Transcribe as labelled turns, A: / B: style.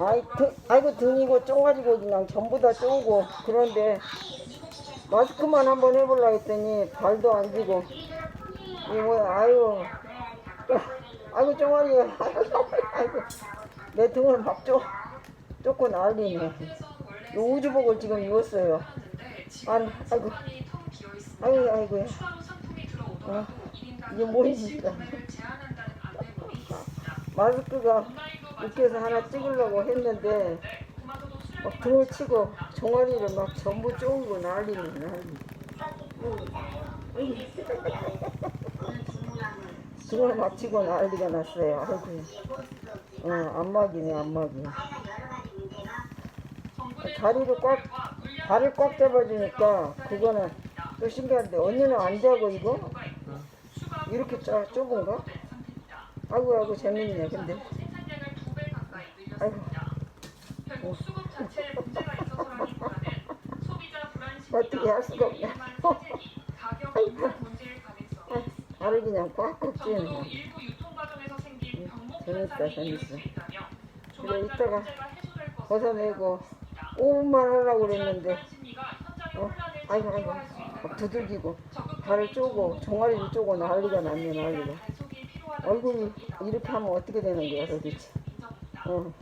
A: 아이, 등, 아이고 등이고 쫑가지고 그냥 전부 다 쪼고 그런데 마스크만 한번 해보려 했더니 발도 안 지고. 이거 뭐야 아유. 아이고 쫑아리야 아이고 내 등을 막 쪼, 쪼고 난리네. 이 우주복을 지금 입었어요. 안 아이고. 아이고 아이고. 어, 이게 뭐지 마스크가 웃겨서 하나 찍으려고 했는데 막 등을 치고 종아리를 막 전부 쪼고 난리네 난리. 등을 맞히고 난리가 났어요. 아이고. 어, 안막이네 안막이 다리를 꽉 발을 꽉 잡아주니까 그거는 또 신기한데 언니는 안 자고 이거? 이렇게 짜, 좁은가? 아이고 아이고 재밌네 근데 아이고 어. 어떻게 할 수가 없네. 아이고. 발을 그냥 꽉꽉 쥐네 재밌다 재밌어. 그래 이따가 벗어내고 5분만 하려고 그랬는데. 어? 아이고 아이고. 막 두들기고. 발을 쪼고 종아리를 쪼고 난리가 났네 난리가. 얼굴이 이렇게 하면 어떻게 되는 거야 도대체 어.